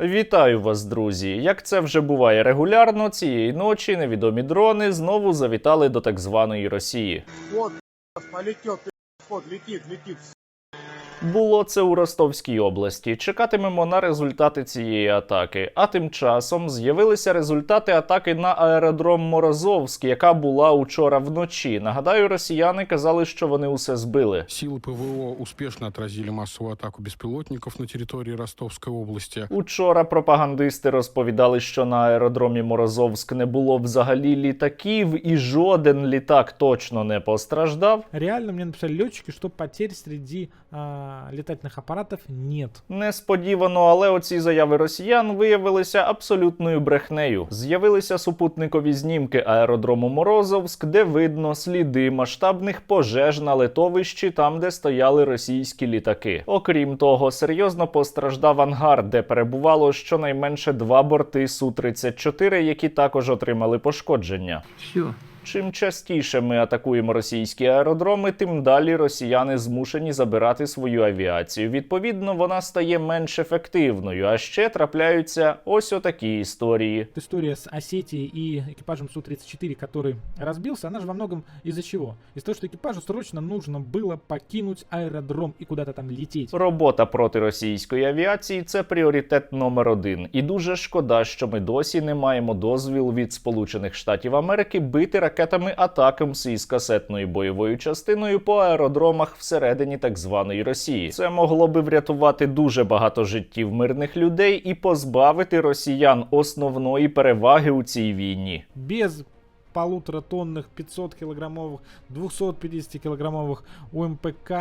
Вітаю вас, друзі! Як це вже буває регулярно, цієї ночі невідомі дрони знову завітали до так званої Росії. Вот, полетел, ход летит, летит. Було це у Ростовській області. Чекатимемо на результати цієї атаки. А тим часом з'явилися результати атаки на аеродром Морозовськ, яка була учора вночі. Нагадаю, росіяни казали, що вони усе збили. Силы ПВО успешно отразили массовую атаку беспилотников на территории Ростовской области. Учора пропагандисти розповідали, що на аеродромі Морозовськ не було взагалі літаків, і жоден літак точно не постраждав. Реально мне написали летчики, что потерь среди а, летательных аппаратов нет. Несподівано, але оці заяви росіян виявилися абсолютною брехнею. З'явилися супутникові знімки аеродрому Морозовськ, де видно сліди масштабних пожеж на литовищі, там де стояли російські літаки. Окрім того, серйозно постраждав ангар, де перебувало щонайменше два борти су 34 які також отримали пошкодження. Все. Чим частіше ми атакуємо російські аеродроми, тим далі росіяни змушені забирати свою авіацію. Відповідно, вона стає менш ефективною. А ще трапляються ось отакі історії. История с Осетией и экипажем Су-34, который разбился, она же во многом из-за чего? Из-за того, что экипажу срочно нужно было покинуть аэродром и куда-то там лететь. Робота проти російської авіації це пріоритет номер один. І дуже шкода, що ми досі не маємо дозвіл від Сполучених Штатів Америки бити ракетами Атакамс із касетною бойовою частиною по аеродромах всередині так званої Росії. Це могло би врятувати дуже багато життів мирних людей і позбавити росіян основної переваги у цій війні. Без полуторатонных 500 килограммовых, 250 килограммовых УМПК,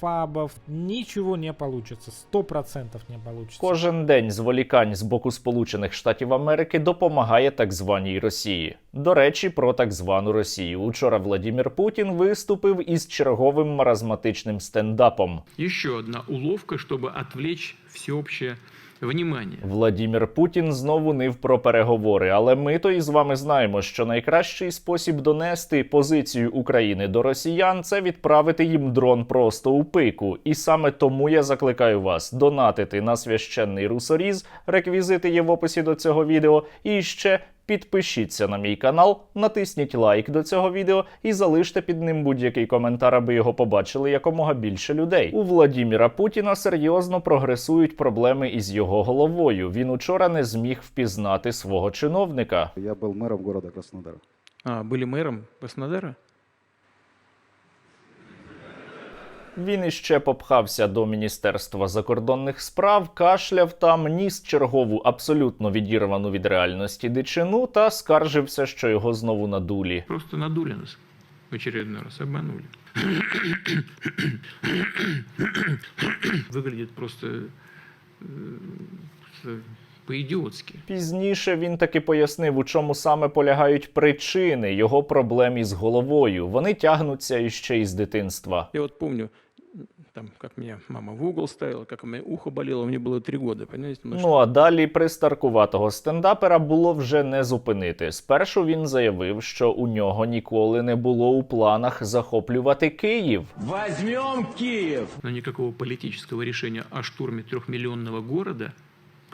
ФАБов ничего не получится. Сто процентов не получится. Кожен день зволікань з боку Сполучених Штатів Америки допомагає так званій Росії. До речі, про так звану Росію. Учора Владімір Путін виступив із черговим маразматичним стендапом. Еще одна уловка, чтобы отвлечь всеобщее внимание. Владімір Путін знову нив про переговори, але ми то і з вами знаємо, що найкращий спосіб донести позицію України до росіян це відправити їм дрон просто у пику. І саме тому я закликаю вас донатити на священний русоріз. Реквізити є в описі до цього відео. І ще підпишіться на мій канал, натисніть лайк до цього відео і залиште під ним будь-який коментар, аби його побачили якомога більше людей. У Владіміра Путіна серйозно прогресують проблеми із його головою. Він учора не зміг впізнати свого чиновника. Я был мэром города Краснодара. А, были мэром Краснодара? Він іще попхався до Міністерства закордонних справ, кашляв там, ніс чергову абсолютно відірвану від реальності дичину та скаржився, що його знову надулі. Просто надули нас в очередной раз, обманули. Выглядит просто по-идиотски. Пізніше він таки пояснив, у чому саме полягають причини його проблем із головою. Вони тягнуться іще із дитинства. Я вот помню, там, как меня мама в угол ставила, как у меня ухо болело, мне было три года, понимаете? Ну, Ну а далі пристаркуватого стендапера було вже не зупинити. Спершу він заявив, що у нього ніколи не було у планах захоплювати Київ. Возьмем Киев! Но никакого политического решения о штурме трехмиллионного города,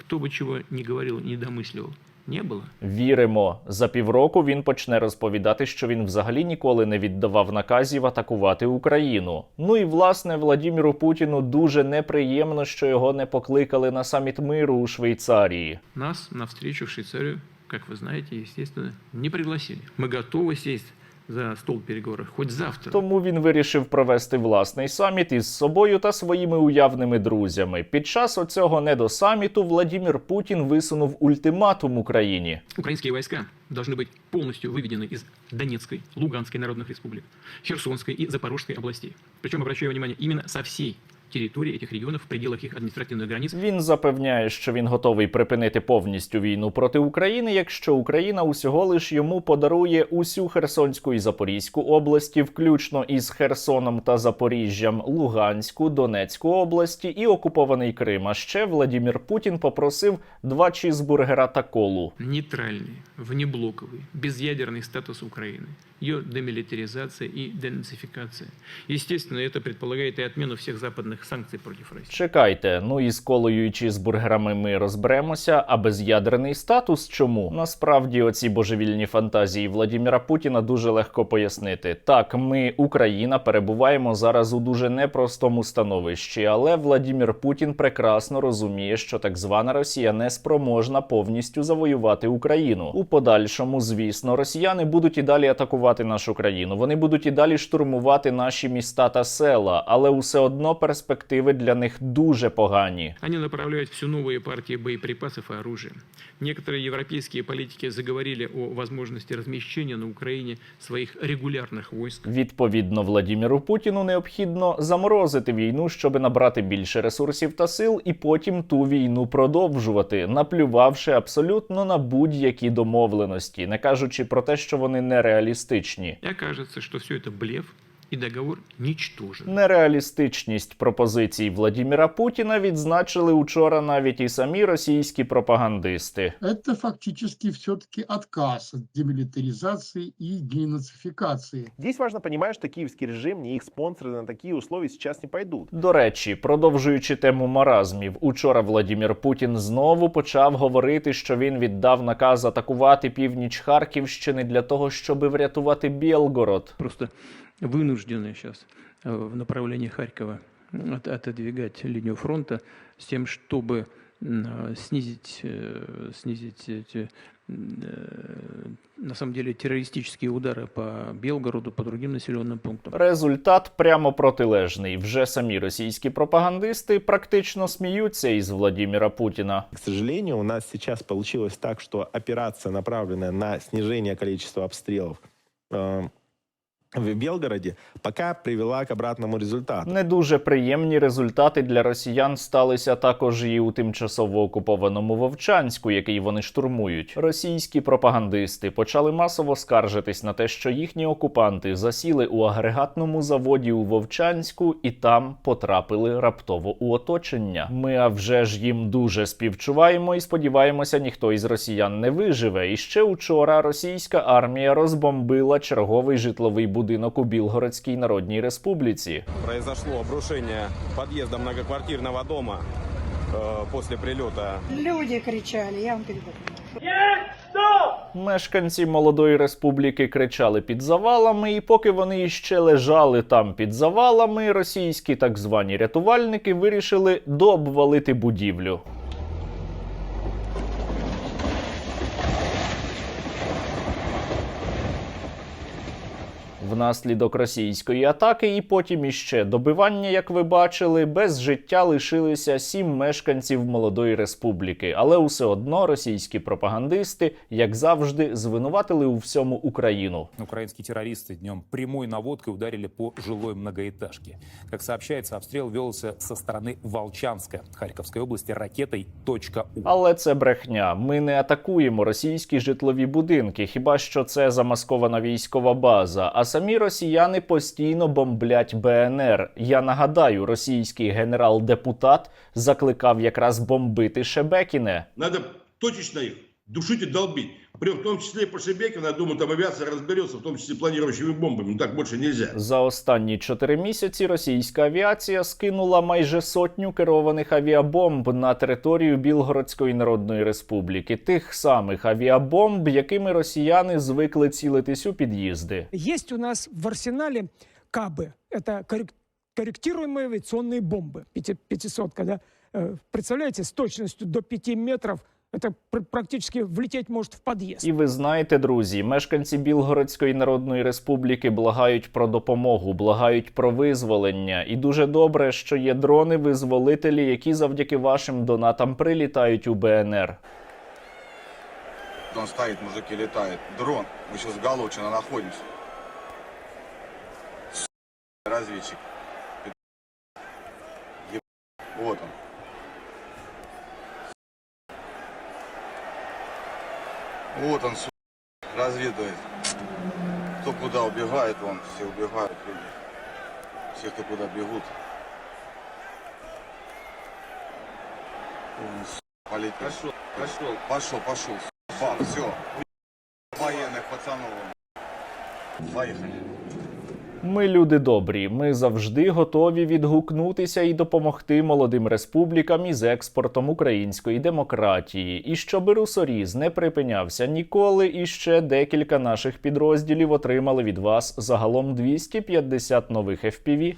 кто бы чего ни говорил, не домысливал, не было. Віримо, за півроку він почне розповідати, що він взагалі ніколи не віддавав наказів атакувати Україну. Ну і власне Владіміру Путіну дуже неприємно, що його не покликали на саміт миру у Швейцарії. Нас на встречу в Швейцарию, как вы знаете, естественно, не пригласили. Мы готовы сесть за стол переговоров хоть завтра. Тому він вирішив провести власний саміт із собою та своїми уявними друзями. Під час оцього недосаміту Владімір Путін висунув ультиматум Україні. Украинские войска должны быть полностью выведены из Донецкой, Луганской народных республик, Херсонской и Запорожской областей. Причем, обращаю внимание, именно со всей территории этих регионов в пределах их административных границ Він запевняє, що він готовий припинити повністю війну проти України, якщо Україна усього лиш йому подарує усю Херсонську і Запорізьку області, включно із Херсоном та Запоріжжям, Луганську, Донецьку області і окупований Крим. А ще Владімір Путін попросив два чізбургера та колу. нейтральный, внеблоковый, безъядерный статус Украины ее демилитаризация и денацификация. Естественно, это предполагает и отмену всех западных санкций против России. Чекайте, ну і з колою і чізбургерами ми розберемося, а без'ядерний статус чому? Насправді оці божевільні фантазії Владіміра Путіна дуже легко пояснити. Так, ми, Україна, перебуваємо зараз у дуже непростому становищі, але Владімір Путін прекрасно розуміє, що так звана Росія не спроможна повністю завоювати Україну. У подальшому, звісно, росіяни будуть і далі атакувати нашу країну. Вони будуть і далі штурмувати наші міста та села, але усе одно перспективи для них дуже погані. Они направляют все новые партии боеприпасов и оружия. Некоторые европейские политики заговорили о возможности размещения на Украине своих регулярных войск. Відповідно, Владіміру Путіну необхідно заморозити війну, щоб набрати більше ресурсів та сил, і потім ту війну продовжувати, наплювавши абсолютно на будь-які домовленості, не кажучи про те, що вони нереалістичні. И кажеться, что все это блеф и договор ничтожен. Нереалістичність пропозицій Владіміра Путіна відзначили учора навіть і самі російські пропагандисти. Это фактически все-таки отказ от демилитаризации и денацификации. Здесь важно понимать, что киевский режим, не их спонсоры на такие условия сейчас не пойдут. До речі, продовжуючи тему маразмів, учора Владімір Путін знову почав говорити, що він віддав наказ атакувати північ Харківщини для того, щоб врятувати Білгород. Просто вынуждены сейчас в направлении Харькова от- отодвигать линию фронта с тем, чтобы м, э, снизить, э, снизить эти, м, э, на самом деле, террористические удары по Белгороду, по другим населенным пунктам. Результат прямо протилежний. Вже самі російські пропагандисти практично сміються із Владіміра Путіна. К сожалению, у нас сейчас получилось так, что операция, направленная на снижение количества обстрелов э, в Белгороде, пока привела к обратному результату. Не дуже приємні результати для росіян сталися також і у тимчасово окупованому Вовчанську, який вони штурмують. Російські пропагандисти почали масово скаржитись на те, що їхні окупанти засіли у агрегатному заводі у Вовчанську і там потрапили раптово у оточення. Ми а вже ж їм дуже співчуваємо і сподіваємося, ніхто із росіян не виживе. І ще учора російська армія розбомбила черговий житловий будинок у Білгородській Народній Республіці. Произошло обрушение подъезда многоквартирного дома э, после прилета Люди кричали, я вам передаю. Мешканці молодої республіки кричали під завалами, і поки вони іще лежали там під завалами, російські так звані рятувальники вирішили дообвалити будівлю. Внаслідок російської атаки і потім іще добивання, як ви бачили, без життя лишилися сім мешканців молодої республіки. Але усе одно російські пропагандисти, як завжди, звинуватили у всьому Україну. Украинские терористы днем прямой наводкой ударили по жилой многоэтажке. Как сообщается, обстрел велся со стороны Волчанска Харьковской области ракетой «У». Але це брехня. Ми не атакуємо російські житлові будинки, хіба що це замаскована військова база. А самі росіяни постійно бомблять БНР. Я нагадаю, російський генерал-депутат закликав якраз бомбити Шебекіне. Надо точечно их душить и долбить. При в том числе и по Шебекину, я думаю, там авиация разберется, в том числе планирующими бомбами. Ну так больше нельзя. За останні чотири місяці російська авіація скинула майже сотню керованих авіабомб на територію Білгородської Народної Республіки, тих самих авіабомб, якими росіяни звикли цілитись у під'їзди. Есть у нас в арсенале КАБы. Это коррек- корректируемые авиационные бомбы. Пяти- Пятисотка, да? Э, Представляете, с точностью до 5 метров это пр- практически влететь может в подъезд. І ви знаєте, друзі, мешканці Білгородської Народної Республіки благають про допомогу, благають про визволення. І дуже добре, що є дрони-визволителі, які завдяки вашим донатам прилітають у БНР. Он стоит, мужики, летает. Дрон. Мы сейчас в Головчино находимся. С***, Разведчик. Еб- Вот он. Вот он, су- разведывает. Кто куда убегает, он все убегают люди. Все, кто куда бегут. Он, су- полетел. Пошел, пошел. Пошел, пошел. Бам, все. Военных пацанов. Поехали. Ми люди добрі. Ми завжди готові відгукнутися і допомогти молодим республікам із експортом української демократії. І щоб русоріз не припинявся ніколи, і ще декілька наших підрозділів отримали від вас загалом 250 нових FPV.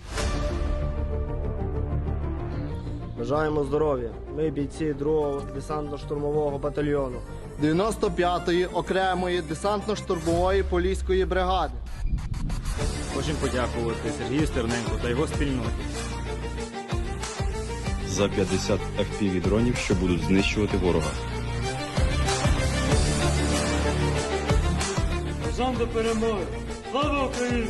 Бажаємо здоров'я. Ми бійці 2-го десантно-штурмового батальйону. 95-ї окремої десантно-штурмової поліської бригади. Хочемо подякувати Сергію Стерненку та його спільноті. За 50 FPV дронів, що будуть знищувати ворога. Разом до перемоги! Слава Україні!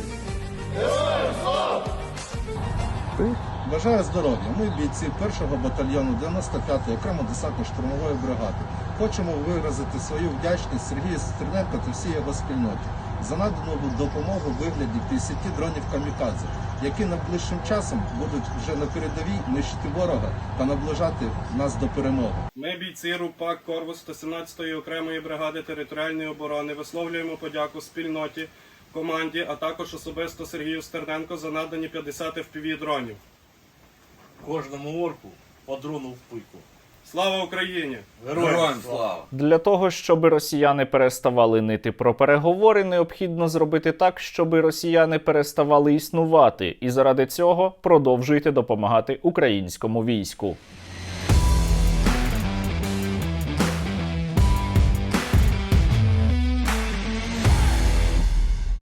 Бажаю здоров'я. Ми бійці 1-го батальйону 95-ї окремо десантно-штурмової бригади. Хочемо виразити свою вдячність Сергію Стерненко та всій його спільноті за надану допомогу вигляді 50 дронів камікадзе, які найближчим часом будуть вже на передовій нищити ворога та наближати нас до перемоги. Ми, бійці РУПАК Корвус 117-ї окремої бригади територіальної оборони, висловлюємо подяку спільноті, команді, а також особисто Сергію Стерненко за надані 50 FPV дронів. Кожному орку по дрону в пику. Слава Україні! Героям слава! Для того, щоб росіяни переставали нити про переговори, необхідно зробити так, щоб росіяни переставали існувати, і заради цього продовжуйте допомагати українському війську.